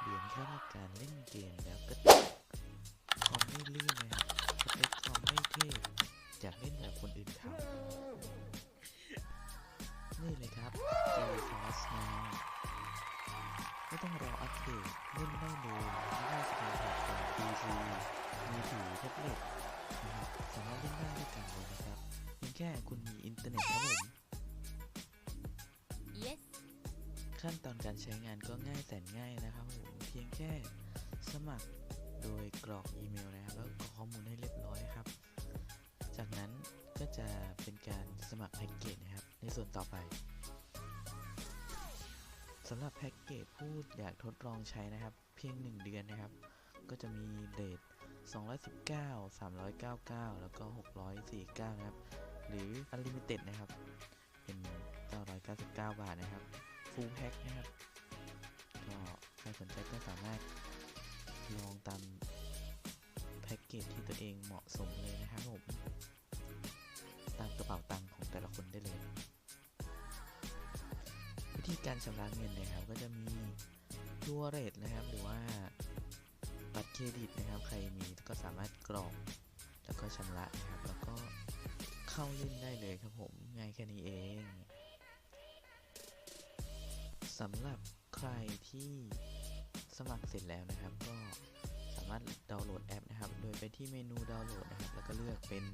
เบื่อแค่ว่าการเล่นเกมแล้วก็ติดคอมไม่ลื่นนะครับสเปคคอมไม่เท่อยากเล่นแบบคนอื่นเขานี่เลยครับ GeForce Now ไม่ต้องรออัปเดตเล่นได้เลยไม่ว่าจะเป็นแพลตฟอร์ม PC มือถือแท็บเล็ตนะครับสามารถเล่นได้ด้วยกันเลยนะครับเพียงแค่คุณมีอินเทอร์เน็ตครับผม Yes ขั้นตอนการใช้งานก็ง่ายแสนง่ายนะครับผมเพียงแค่ สมัครโดยกรอกอีเมลนะครับแล้วกรอกข้อมูลให้เรียบร้อยครับ จากนั้นก็จะเป็นการสมัครแพ็กเกจนะครับ ในส่วนต่อไปสำหรับแพ็กเกจผู้อยากทดลองใช้นะครับ เพียง 1 เดือนนะครับ ก็จะมีเรท219 399 แล้วก็ 649 นะครับ หรือ Unlimited นะครับ เป็น 999 บาทนะครับฟูลแพ็คนะครับ สนใจก็สามารถลองตามแพ็กเกจที่ตัวเองเหมาะสมเลยนะครับผม ตามกระเป๋าตังค์ของแต่ละคนได้เลย วิธีการชำระเงินนะครับก็จะมีทัวเรทนะครับ หรือว่าบัตรเครดิตนะครับ ใครมีก็สามารถกรอกแล้วก็ชำระนะครับ แล้วก็เข้าเล่นได้เลยครับผมง่ายแค่นี้เองสำหรับใครที่ สมัครเสร็จแล้วนะครับ ก็สามารถดาวน์โหลดแอปนะครับ โดยไปที่เมนูดาวน์โหลดนะครับ แล้วก็เลือกเป็น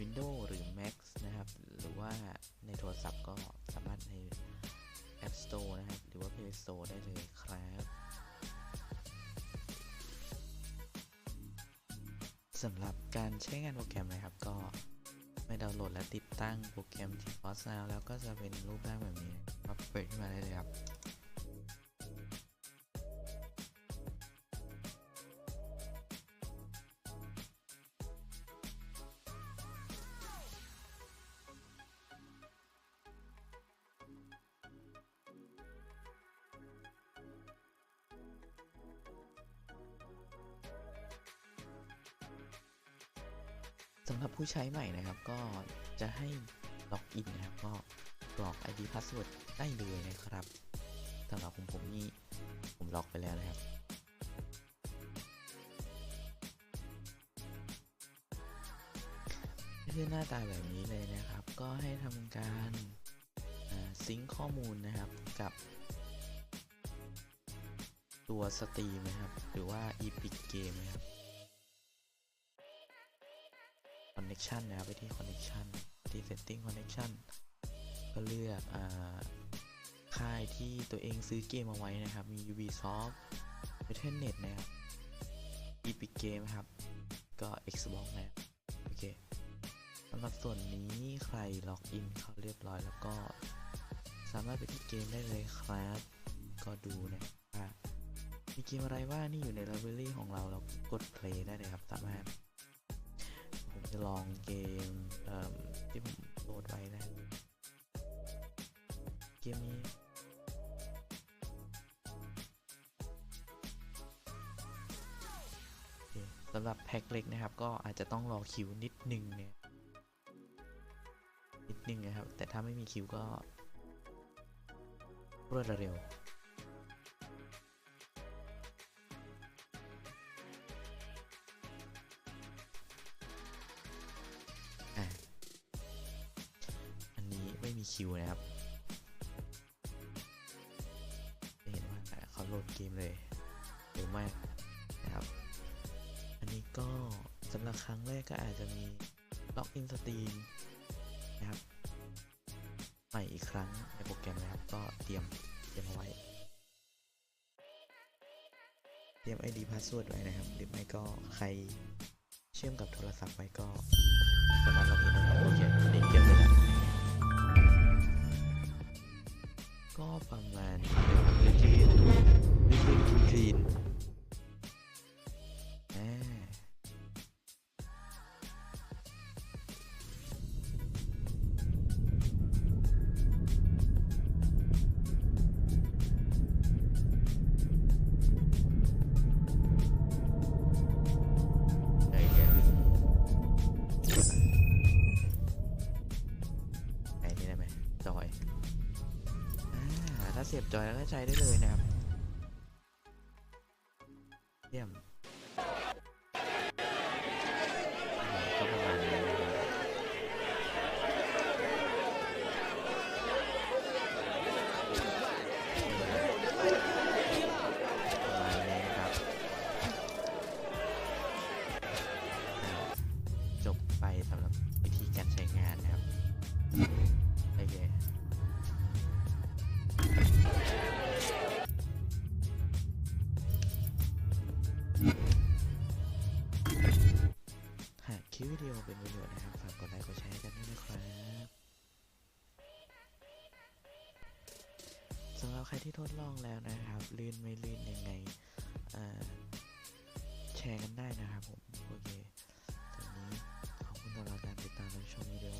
Windows หรือ Mac นะครับ หรือว่าในโทรศัพท์ก็สามารถใน App Store นะครับ หรือว่า Play Store ได้เลยครับสำหรับการใช้งานโปรแกรมนะครับ ก็ไม่ดาวน์โหลดและติดตั้งโปรแกรม GeForce Now แล้วก็จะเป็นรูปร่างแบบนี้ครับเปิดขึ้นมาได้เลยครับ สำหรับผู้ใช้ใหม่นะครับ ก็จะให้ล็อกอินนะครับ ก็กรอก ID Password ได้เลยนะครับสำหรับของผมนี่ผมล็อกไปแล้วนะครับคือหน้าตาแบบนี้เลยนะครับ ก็ให้ทำการซิงค์ข้อมูลนะครับกับตัวสตรีมนะครับ หรือว่า Epic Game นะครับ Connection นะครับไปที่ Connection ที่ Setting Connection ก็เลือกอาค่ายที่ตัวเองซื้อเกมเอาไว้นะครับ มี Ubisoft Battle.net นะครับ Epic Game ครับ ก็ Xbox นะครับโอเคสำหรับส่วนนี้ใครล็อกอินเขาเรียบร้อยแล้วก็สามารถไปที่เกมได้เลยครับก็ดูนะครับว่ามีเกมอะไรบ้านี่อยู่ในไลบรารีของเราเรากด play ได้เลยครับสามารถ จะลองเกมเที่ผมโหลดไว้นะ เกมนี้สำหรับแพ็คเล็กนะครับ ก็อาจจะต้องรอคิวนิดนึงเนี่ยนิดนึงนะครับ แต่ถ้าไม่มีคิวก็รวดเร็ว คิวนะครับจะเห็นว่าเขาโหลดเกมเลยเร็วมากนะครับ อันนี้ก็สำหรับครั้งแรกก็อาจจะมีล็อกอินสตรีมนะครับใหม่อีกครั้งในโปรแกรมนะครับ ก็เตรียมเตรียมเอาไว้ เตรียม ID Password ไว้นะครับ หรือไม่ก็ใครเชื่อมกับโทรศัพท์ไว้ก็ ถ้าเสียบจอยแล้วก็ใช้ได้เลยนะครับเยี่ยม หากคลิปวิดีโอเป็นประโยชน์นะครับ ฝากกดไลค์กดแชร์กันด้วยนะครับสำหรับใครที่ทดลองแล้วนะครับ ลื่นไม่ลื่นยังไงแชร์กันได้นะครับผม โอเคตอนนี้ขอบคุณสำหรับการติดตามและชมวิดีโอ